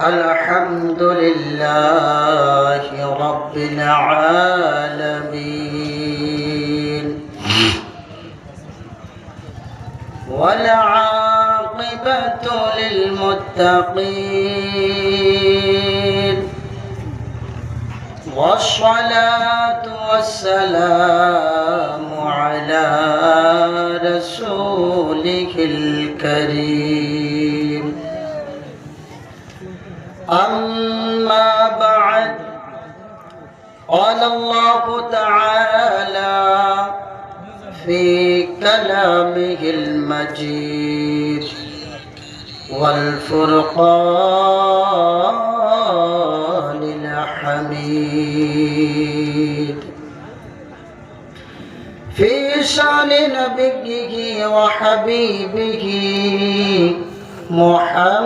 الحمد لله رب العالمين والعاقبة للمتقين والصلاة والسلام على رسوله الكريم أما بعد قال الله تعالى في كلامه المجيد والفرقان الحميد في شأن نبيه وحبيبه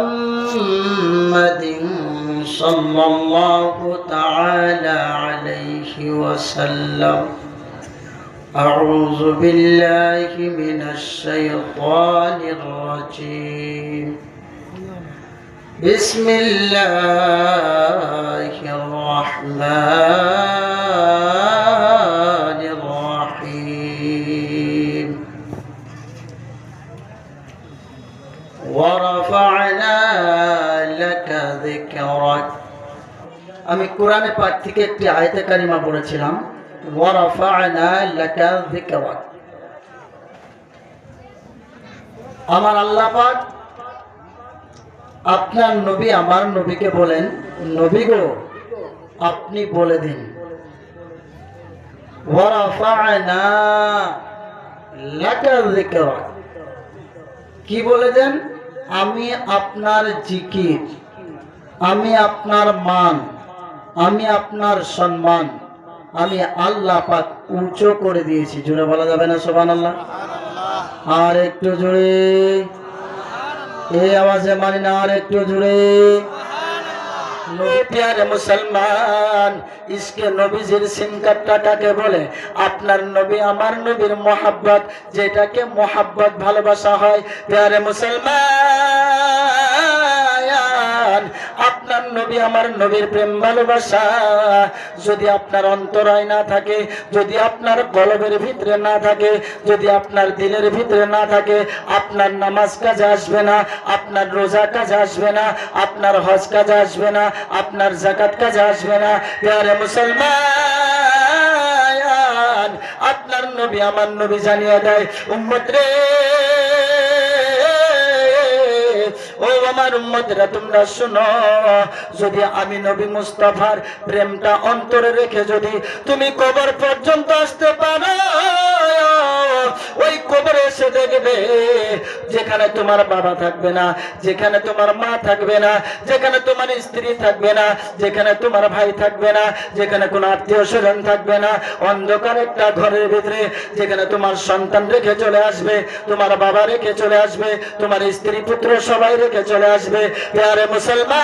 محمد صلى الله تعالى عليه وسلم. أعوذ بالله من الشيطان الرجيم. بسم الله الرحمن الرحيم. ورفعنا নয় আমি কোরআনে পাক থেকে একটি আয়তে কারিমা বলেছিলাম আমার আল্লাহ পাক আপনার নবী আমার নবীকে বলেন, নবী গো, আপনি বলে দিন। কি বলে দেন? আমি আপনার জিকির। আমি আপনার মান, আমি আপনার সম্মান, আমি আল্লাহ পাক উঁচু করে দিয়েছি। জোরে বলা যাবে না সোবান আল্লাহ আর একটু জোরে। এই আওয়াজে মানি না, আর একটু জোরে। প্যারে মুসলমান, ইসকে নবীজির সিনকাট্টাটাকে বলে, আপনার নবী আমার নবীর মোহাব্বত, যেটাকে মোহাব্বত ভালোবাসা হয় প্যারে মুসলমান। আপনার নবী আমার নবীর প্রেম ভালোবাসা। যদি আপনার অন্তরায় না থাকে, যদি আপনার কলবের ভিতরে না থাকে, যদি আপনার দিলের ভিতরে না থাকে, আপনার নামাজ কাজে আসবে না, আপনার রোজা কাজে আসবে না, আপনার হজ কাজে আসবে না, আপনার জাকাত কাজে আসবে না। প্যারে মুসলমান, আপনার নবী আমার নবী জানিয়ে দেয়, উম্মত রে ও আমার উম্মতরা, তোমরা শোনো। যদি আমি নবী মুস্তাফার প্রেমটা অন্তরে রেখে যদি তুমি কবর পর্যন্ত আসতে পারো, ওই কবরে এসে দেখবে যেখানে তোমার বাবা থাকবে না, যেখানে তোমার মা থাকবে না, যেখানে তোমার স্ত্রী থাকবে না, যেখানে তোমার ভাই থাকবে না, যেখানে কোনো আত্মীয় স্বজন থাকবে না, অন্ধকার একটা ঘরের ভিতরে যেখানে তোমার সন্তান রেখে চলে আসবে, তোমার বাবা রেখে চলে আসবে, তোমার স্ত্রী পুত্র সবাই রেখে চলে আসবে। প্যারে মুসলমান,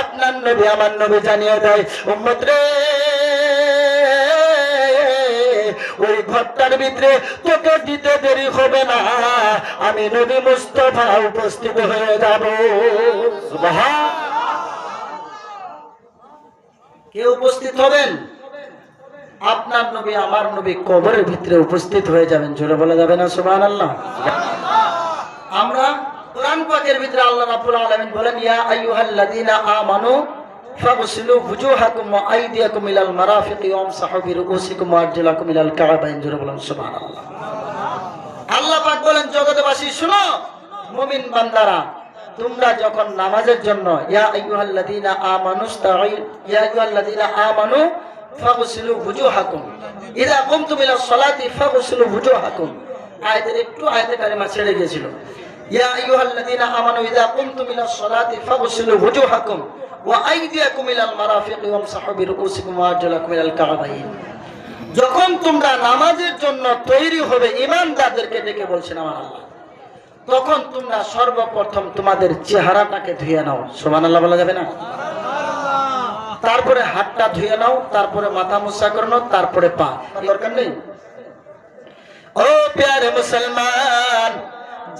আপনার নবী আমার নবী জানিয়ে দেয়, উম্মত রে, ওই ঘরটার ভিতরে তোকে দিতে দেরি হবে না। আমি নবী মুস্তফা উপস্থিত হয়ে যাব। কে উপস্থিত হবেন? আপনার নবী, আমার নবী কবরের ভিতরে উপস্থিত হয়ে যাবেন। জোরে বলা যাবে না সুবহান আল্লাহ আমরা কোরআন পাকের ভিতরে আল্লাহ রাব্বুল আলামিন বলেন, ইয়া আইয়ুহাল্লাযীনা আমানু ফাগসিলু ওয়া আইদিয়াকুম ইলাল মারাফিকি ওয়ামসাহু বিরুউসিকুম ওয়া আরজুলাকুম ইলাল কাবাইন জোরে বলেন, সুবহানাল্লাহ। আল্লাহ পাক বলেন, জগৎবাসী, শুনো, মুমিন বান্দারা, তোমরা যখন নামাজের জন্য, ইয়া আইয়ুহাল্লাযীনা আমানুস্তাঈন ইয়া আইয়ুহাল্লাযীনা আমানু ফাগসিলু বুজুহাকুম ইযা কুমতুম ইলাস সালাতি ফাগসিলু বুজুহাকুম আয়াতের একটু আয়াতে কারিমা ছেড়ে গিয়েছিল। আইয়ুহাল্লাযীনা আমানু ইযা কুমতুম ইলাস সালাতি ফাগসিলু বুজুহাকুম ওয়া আইদিয়াকুম ইলাল মারাফিকি ওয়ামসাহু বিরুউসিকুম ওয়া আরজুলাকুম ইলাল কাবাইন যখন তোমরা নামাজের জন্য তৈরি হবে ইমানদারদেরকে ডেকে বলছেন আমার আল্লাহ, তখন তোমরা সর্বপ্রথম তোমাদের চেহারাটাকে ধুয়ে নাও। সোমান আল্লাহ বলা যাবে না? তারপরে হাতটা ধুয়ে নাও, তারপরে মাথা মুসা করে নাও, তারপরে পা। দরকার নেই? ও প্যারে মুসলমান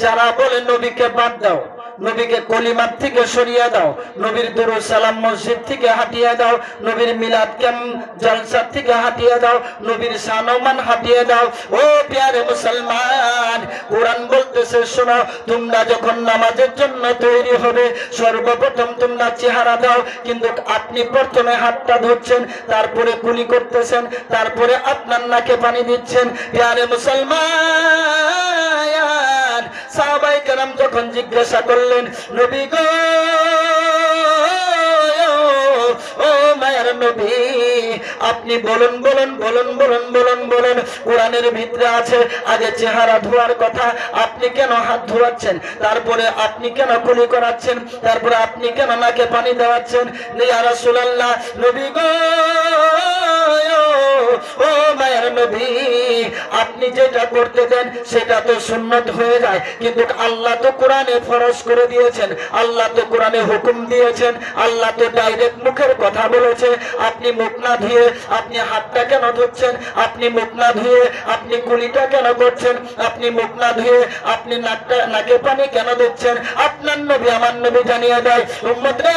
যারা বলে নবীকে বাদ দাও, নবীকে কলিমার থেকে সরিয়ে দাও, নবীর দুরু সালাম মসজিদ থেকে হাটিয়ে দাও, নবীর মিলাদ ক্যাম জলসার থেকে হাটিয়ে দাও, নবীর সানমান হাটিয়ে দাও, ও প্যারে মুসলমান, কোরআন বলতেছে, শোনো, তোমরা যখন নামাজের জন্য তৈরি হবে, সর্বপ্রথম তোমরা চেহারা দাও, কিন্তু আপনি প্রথমে হাতটা ধরছেন, তারপরে কুলি করতেছেন, তারপরে আপনার নাকে পানি দিচ্ছেন, প্যারে মুসলমান সাহাবাই কারাম যখন জিজ্ঞাসা করলেন নবী গো ও মায়ের নবী, আপনি বলুন বলুন বলুন বলুন বলুন বলুন, কোরআনের ভিতরে আছে, আগে চেহারা ধোয়ার কথা, আপনি কেন হাত ধোয়াচ্ছেন? তারপরে আপনি কেন কুলি করাচ্ছেন? তারপরে আপনি কেন নাকে পানি দেওয়াচ্ছেন? ইয়া রাসূলুল্লাহ, নবী গো, ও মায়ের নবী, আপনি যেটা করতে দেন, সেটা তো সুন্নত হয়ে যায়। কিন্তু আল্লাহ তো কোরআনে ফরজ করে দিয়েছেন, আল্লাহ তো কোরআনে হুকুম দিয়েছেন, আল্লাহ তো ডাইরেক্ট মুখের কথা বলেছে, আপনি মুখ না ধুয়ে আপনি হাতটা কেন ধুচ্ছেন? আপনি মুখ না ধুয়ে আপনি কুলিটা কেন করছেন? আপনি মুখ না ধুয়ে আপনি নাকটা, নাকে পানি কেন দিচ্ছেন? আপনার নবী, আমার নবী জানিয়ে দেয় রে!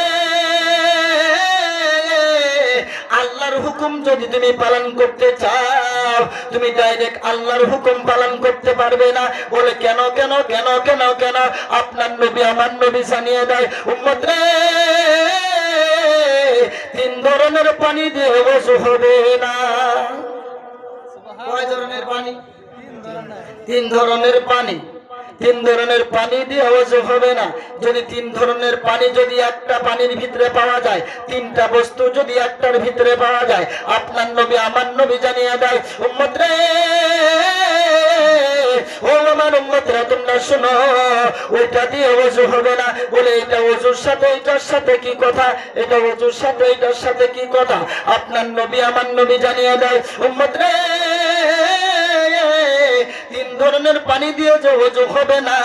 আল্লাহর হুকুম যদি তুমি পালন করতে চাও তুমি ডাইরেক্ট আল্লাহর হুকুম পালন করতে পারবে না। বলে কেন কেন কেন কেন কেন? আপনার নবী আমার নবী জানিয়ে দেয় উম্মত রে তিন ধরনের পানি দিয়ে বসু হবে না। কয় ধরনের পানি? তিন ধরনের পানি। তিন ধরনের পানি দিয়ে অজু হবে না। যদি তিন ধরনের পানি যদি একটা পানির ভিতরে পাওয়া যায়, তিনটা বস্তু যদি একটার ভিতরে পাওয়া যায়, আপনার নবী আমার নবী জানিয়ে দেয়, উম্মত রে, ও আমার উম্মতরা, তোমরা শোনো, ওইটা দিয়ে অজু হবে না। বলে, এটা অজুর সাথে, এটার সাথে কি কথা? এটা অজুর সাথে, এটার সাথে কি কথা? আপনার নবী আমার নবী জানিয়ে দেয়, উম্মত রে তিন ধরনের পানি দিয়ে যে অজু হবে না,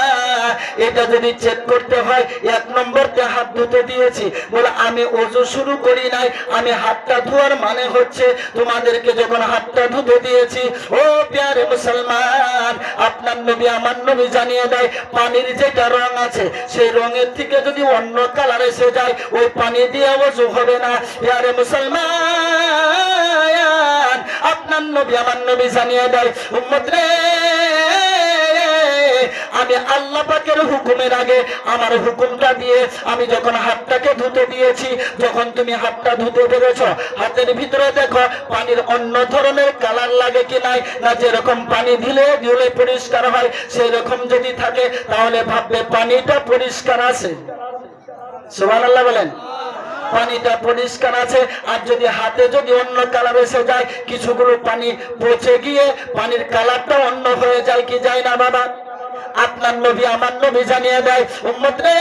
এটা যদি চেক করতে হয়, এক নম্বরতে হাত ধুতে দিয়েছি। বলে, আমি অজু শুরু করি নাই, আমি হাতটা ধোয়ার মানে হচ্ছে তোমাদেরকে যখন হাতটা ধুতে দিয়েছি, ও প্যারে মুসলমান, আপনার নবী আমার নবী জানিয়ে দেয়, পানির যেটা রং আছে, সেই রঙের থেকে যদি অন্য কালার এসে যায়, ওই পানি দিয়ে অজু হবে না। প্যারে মুসলমান, আপনার নবী আমার নবী জানিয়ে দেয়, উম্মত আমি আল্লাহ পাকের হুকুমের আগে আমার হুকুমটা দিয়ে আমি যখন হাতটাকে ধুতে দিয়েছি, যখন তুমি হাতটা ধুতে পেরেছ, হাতের ভিতরে দেখো পানির অন্য ধরনের কালার লাগে কি নাই, না যেরকম পানি দিলে ধুলে পরিষ্কার হয় সেই রকম যদি থাকে, তাহলে ভাববে পানিটা পরিষ্কার আছে। সুবহানাল্লাহ বলেন। পানিটা পরিষ্কার আছে, আর যদি হাতে যদি অন্য কালার এসে যায়, কিছুগুলো পানি পচে গিয়ে পানির কালারটা অন্য হয়ে যায়, কি যায় না বাবা? আপনার নবী আমার নবী জানিয়ে দেয়, উম্মত রে,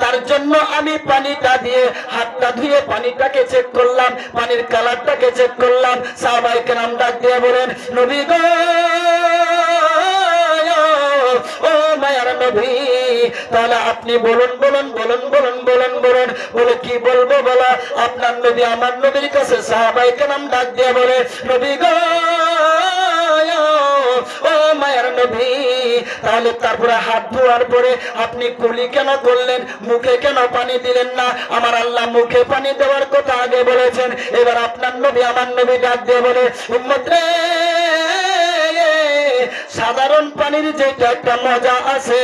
তার জন্য আমি পানিটা দিয়ে হাতটা ধুয়ে পানিটাকে চেক করলাম, পানির কালারটাকে চেক করলাম সাহাবাইকে নাম ডাক দিয়ে বলেন, নবী গো, ও মায়ার নবী তাহলে আপনি বলুন বলুন বলুন বলুন বলুন বলুন। বলে, কি বলব বলা? আপনার নবী, আমার নবীর কাছে সাহাবাইকে নাম ডাক দিয়ে বলে, নবী গো, ও মায়ের নবী, তাহলে তারপরে হাত ধোয়ার পরে আপনি কুলি কেন করলেন? মুখে কেন পানি দিলেন না? আমার আল্লাহ মুখে পানি দেওয়ার কথা আগে বলেছেন। এবার আপনার নবী, আমার নবী ডাক দিয়ে বলে, উম্মত সাধারণ পানির যেটা একটা মজা আছে,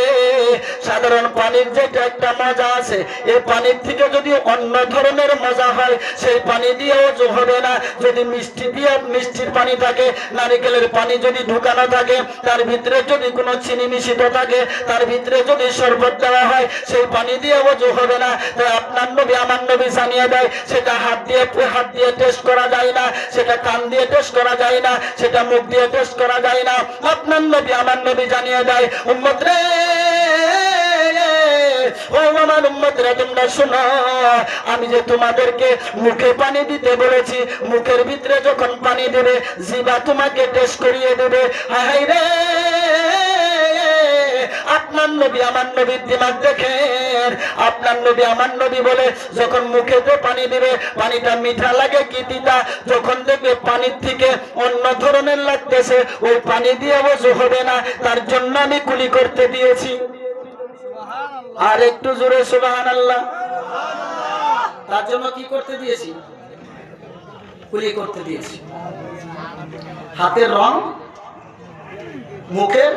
সাধারণ পানির যেটা একটা মজা আছে এই পানির থেকে যদি অন্য ধরনের মজা হয়, সেই পানি দিয়েও হবে না। যদি মিষ্টি দিয়ে মিষ্টির পানি থাকে, নারিকেলের পানি যদি ঢুকানো থাকে, তার ভিতরে যদি কোনো চিনি মিশ্রিত থাকে, তার ভিতরে যদি শরবত দেওয়া হয়, সেই পানি দিয়ে ওজু হবে না। তাই আপনার নবী, আমার নবী জানিয়ে দেয়, সেটা হাত দিয়ে হাত দিয়ে টেস্ট করা যায় না, সেটা কান দিয়ে টেস্ট করা যায় না, সেটা মুখ দিয়ে টেস্ট করা যায় না। আপনার নবী, আমার নবী জানিয়ে দেয়, উম্মত রে আমার উম্মতরা তোমরা শোনো, আমি যে তোমাদেরকে মুখে পানি দিতে বলেছি, মুখের ভিতরে যখন পানি দেবে, জিবা তোমাকে টেস্ট করিয়ে দেবে হাই রে আপনার নবী আমার নবীর দিমাগ দেখেন আপনার নবী আমার নবী বলে যখন মুখেতে পানি দিবে পানিটা মিঠা লাগে কি তিতা? যখন দেখবে পানির থেকে অন্য ধরনের লাগতেছে ওই পানি দিয়ে বসে হবে না তার জন্য আমি কুলি করতে দিয়েছি। আর একটু জোরে সুবাহান আল্লাহ তার জন্য কি করতে দিয়েছি? কুলি করতে দিয়েছি। হাতের রং মুখের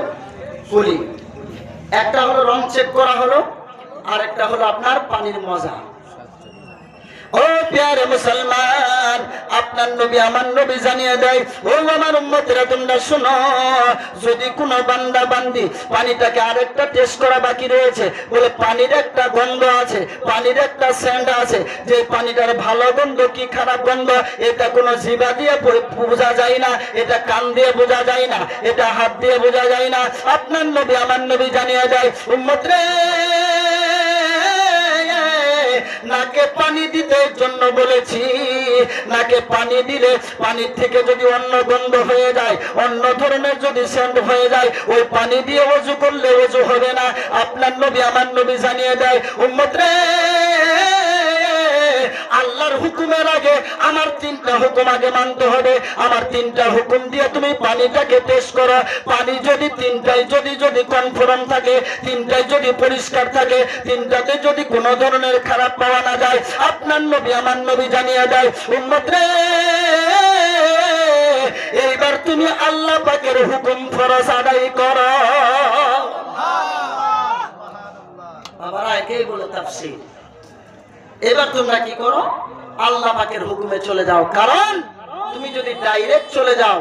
কুলি। একটা হলো রং চেক করা হলো আর একটা হলো আপনার পানির মজা। ও প্যারে মুসলমান, আপনার নবী আমার নবী জানিয়ে দেয়, ও আমার উম্মতেরা তোমরা শোনো, যদি কোনো বান্দা বান্দি পানিটাকে আরেকটা টেস্ট করা বাকি রয়েছে, বলে পানির একটা গন্ধ আছে, পানির একটা স্যান্ড আছে, যে পানিটার ভালো গন্ধ কি খারাপ গন্ধ, এটা কোনো জিবা দিয়ে বোঝা যায় না, এটা কান দিয়ে বোঝা যায় না, এটা হাত দিয়ে বোঝা যায় না। আপনার নবী আমার নবী জানিয়ে দেয় উম্মত রে নাকে পানি দিতে জন্য বলেছি। নাকে পানি দিলে পানির থেকে যদি অন্য গন্ধ হয়ে যায় অন্য ধরনের যদি সেন্ট হয়ে যায়, ওই পানি দিয়ে অজু করলে অজু হবে না। আপনার নবী আমার নবী জানিয়ে দেয়, উম্মত রে! আল্লাহর হুকুমের আগে আমার তিনটা হুকুম আগে মানতে হবে। আমার তিনটা হুকুম দিয়ে তুমি পানিটাকে টেস্ট করো। পানি যদি তিনটাই যদি যদি কনফার্ম থাকে তিনটাই যদি পরিষ্কার থাকে তিনটাতে যদি কোনো ধরনের খারাপ পাওয়া না যায় আপনার নবী আমার নবী জানিয়ে দেয় উম্মত রে এইবার তুমি আল্লাহ পাকের হুকুম ফরজ আদায় করো। বাবারা একেই বলে তাফসীর? এবার তোমরা কি করো? আল্লাহ পাকের হুকুমে চলে যাও। কারণ তুমি যদি ডাইরেক্ট চলে যাও,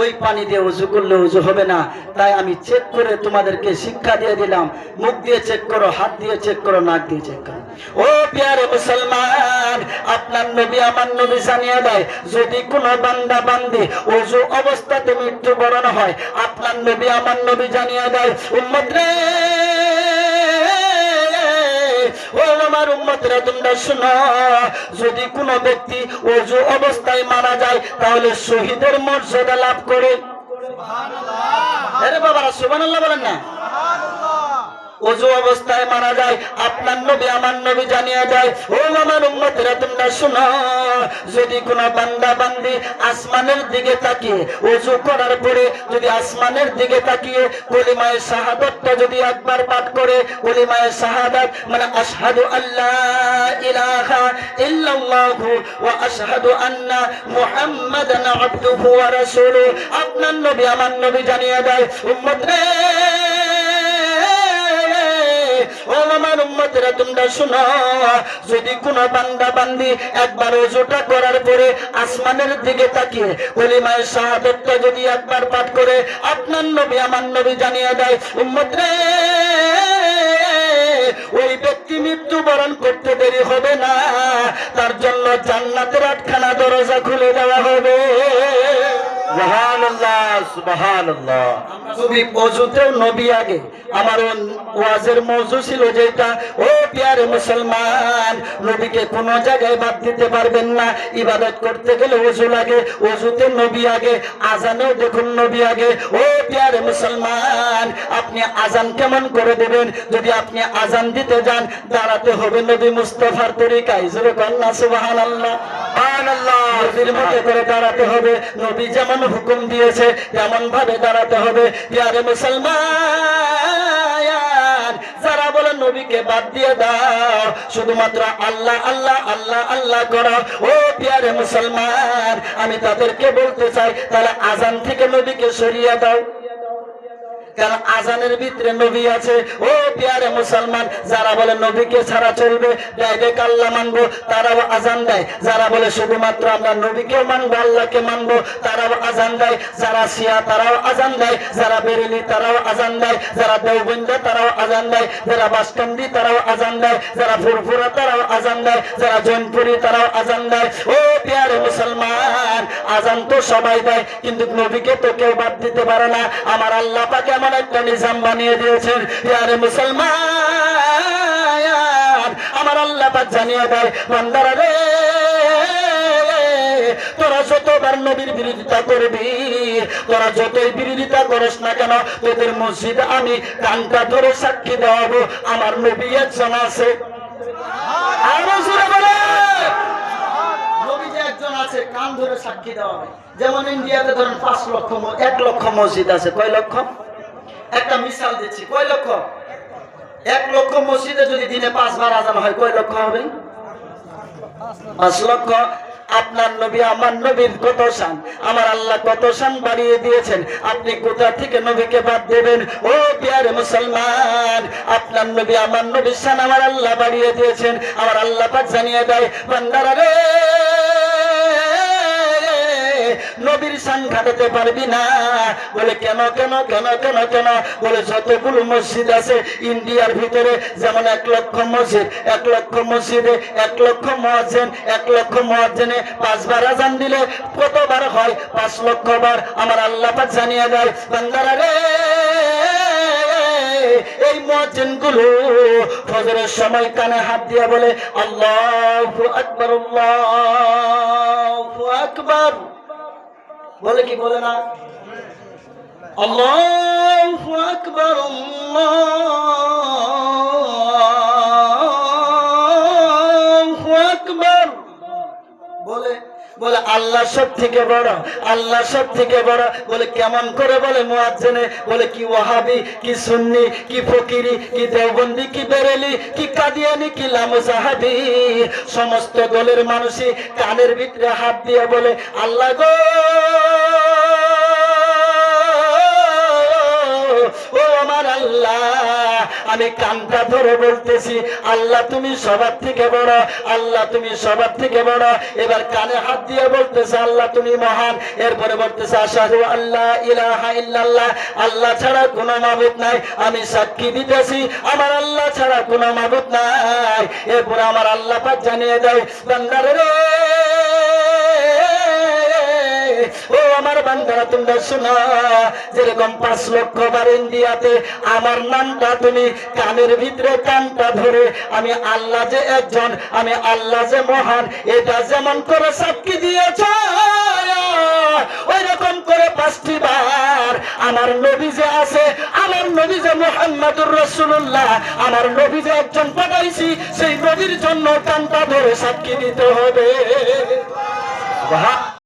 ওই পানি দিয়ে উজু করলে উজু হবে না। তাই আমি চেক করে তোমাদেরকে শিক্ষা দিয়ে দিলাম। মুখ দিয়ে চেক করো, হাত দিয়ে চেক করো, নাক দিয়ে চেক করো। ও প্যারে মুসলমান, আপনার নবী আমার নবী জানিয়ে দেয়, যদি কোনো বান্দা বান্দি উজু অবস্থাতে মৃত্যুবরণ হয়, আপনার নবী আমার নবী জানিয়ে দেয়, উম্মত রে! ও আমার উম্মতরা তোমরা শোনো যদি কোনো ব্যক্তি অজু অবস্থায় মারা যায় তাহলে শহীদের মর্যাদা লাভ করে। আরে বাবারা সুবহানাল্লাহ বলেন না। ওজু অবস্থায় মারা যায়। আপনার নবী আমার নবী জানিয়ে দেয়, ও আমার উম্মতেরা, তোমরা শোনো, যদি কোনো বান্দা বান্দি আসমানের দিকে তাকিয়ে ওজু করার পরে যদি আসমানের দিকে তাকিয়ে কলিমায়ে শাহাদাতটা যদি একবার পাঠ করে, কলিমায়ে শাহাদাত মানে আশহাদু আল্লাহ ইলাহা ইল্লাল্লাহু ওয়া আশহাদু আন্না মুহাম্মাদান আবদুহু ওয়া রাসূলুহু। আপনার নবী আমার নবী জানিয়ে দেয়, উম্মত রে ও আমার উম্মতেরা তোমরা শোনো, যদি কোনো বান্দা বান্দি একবার ওজোটা করার পরে আসমানের দিকে তাকিয়ে কলিমায় শাহাদতটা যদি একবার পাঠ করে, আপনার নবী আমার নবী জানিয়ে দেয় উম্মত রে ওই ব্যক্তি মৃত্যুবরণ করতে দেরি হবে না, তার জন্য জান্নাতের আটখানা দরজা খুলে দেওয়া হবে। না। ইবাদত করতে গেলে লাগে নবী আগে, আজানেও দেখুন নবী আগে। ও পিয়ারে মুসলমান, আপনি আজান কেমন করে দেবেন? যদি আপনি আজান দিতে যান, দাঁড়াতে হবে নবী মুস্তফার তরিকায়। জোরে কন্যা সুবহানাল্লাহ সুবহানাল্লাহ। নবীর মতো করে দাঁড়াতে হবে। নবী যেমন হুকুম দিয়েছে তেমন ভাবে দাঁড়াতে হবে। প্যারে মুসলমান, যারা বলে নবীকে বাদ দিয়ে দাও, শুধুমাত্র আল্লাহ আল্লাহ আল্লাহ আল্লাহ করো। ও প্যারে মুসলমান, আমি তাদেরকে বলতে চাই, তাহলে আজান থেকে নবীকে সরিয়ে দাও। কারণ আজানের ভিতরে নবী আছে। ও মুসলমান, যারা বলে নবীকে ছাড়া চলবে আল্লাহ মানবো, তারাও আজান দেয়। যারা বলে শুধুমাত্র আমরা নবীকেও মানবো, আল্লাহকে মানবো, তারাও আজান দেয়। যারা শিয়া, তারাও আজান দেয়। যারা বেরেলি, তারাও আজান দেয়। যারা তারাও আজান দেয়। যারা বাসকান্দি, তারাও আজান দেয়। যারা ফুরফুরা, তারাও আজান দেয়। যারা জৈনপুরি, তারাও আজান দেয়। ও মুসলমান, আজান তো সবাই দেয়, কিন্তু নবীকে তো কেউ বাদ দিতে পারে না। আমার আল্লাহ পাকে এমন একটা নিজাম বানিয়ে দিয়েছেন। ইয়ারে মুসলমান, আমার আল্লাহ পাক জানিয়ে দেয়, বান্দারা রে, তোরা যতবার নবীর বিরোধিতা করবি, তোরা যতই বিরোধিতা করিস না কেন, তোদের মসজিদ আমি কানটা ধরে সাক্ষী দেওয়াবো, আমার নবী একজন আছে। কান ধরে সাক্ষী দেওয়া যেমন ইন্ডিয়াতে ধরেন পাঁচ লক্ষ এক লক্ষ মসজিদ আছে। কয় লক্ষ? একটা মিশাল দিচ্ছি। কয় লক্ষ? এক লক্ষ মসজিদে যদি দিনে পাঁচবার আজান হয়, কয় লক্ষ হবে? পাঁচ লক্ষ। আপনার নবী, আমার নবীর কত শান? আমার আল্লাহ কত শান বাড়িয়ে দিয়েছেন। আপনি কোথা থেকে নবীকে বাদ দেবেন? ও পিয়ারে মুসলমান, আপনার নবী, আমার নবীর শান আমার আল্লাহ বাড়িয়ে দিয়েছেন। আমার আল্লাহ পাক জানিয়ে দেয়, বান্দারা রে! নবীর শান ঘাটাতে পারবি না। বলে, কেন কেন কেন কেন কেন? বলে, যতগুলো মসজিদ আছে ইন্ডিয়ার ভিতরে, যেমন এক লক্ষ মসজিদ, এক লক্ষ মসজিদে এক লক্ষ মহাজেন, এক লক্ষ মহাজেনে পাঁচবার আজান দিলে কতবার হয়? পাঁচ লক্ষ বার আমার আল্লাহ জানিয়ে দেয়, বান্দারা রে, এই মহাজেনগুলো ফজরের সময় কানে হাত দিয়ে বলে, আল্লাহ আকবর আল্লাহ আকবর। বলে কি বলে না? আল্লাহ আকবর আকবর বলে, আল্লাহ সব থেকে বড়, আল্লাহ সব থেকে বড়। বলে, কেমন করে বলে মুয়াজ্জিনে? বলে, কি ওয়াহাবি, কি সুন্নি, কি ফকিরি, কি দেওবন্দি, কি বেরেলি, কি কাদিয়ানি, কি লামজাহাবি। সমস্ত দলের মানুষই কানের ভিতরে হাত দিয়ে বলে, আল্লাহ গো! ও আমার আল্লাহ। আমি কানটা ধরে বলতেছি, আল্লাহ তুমি সবার থেকে বড়, আল্লাহ তুমি সবার থেকে বড়। এবার কানে হাত দিয়ে বলতেছে, আল্লাহ তুমি মহান। এরপরে বলতেছে আশাহু আল্লাহ ইলাহা ইল্লাল্লাহ। আল্লাহ ছাড়া কোনো মাবুদ নাই, আমি সাক্ষী দিতেছি, আমার আল্লাহ ছাড়া কোনো মাবুদ নাই। এরপরে আমার আল্লাহ পাক জানিয়ে দেয়, বান্দারে ও আমার বান্দারা, তোমরা শোনো, যেরকম পাঁচ লক্ষ বার ইন্ডিয়াতে আমার নামটা তুমি কানের ভিতরে কানটা ধরে, আমি আল্লাহ যে একজন, আমি আল্লাহ যে মহান, এটা যেমন করে সাক্ষী দিয়েছ ওই রকম করে পাঁচটি বার আমার নবী যে আছে, আমার নবী যে মোহাম্মদুর রসুল্লাহ আমার নবী যে একজন পাঠাইছি, সেই নবীর জন্য কানটা ধরে সাক্ষী দিতে হবে।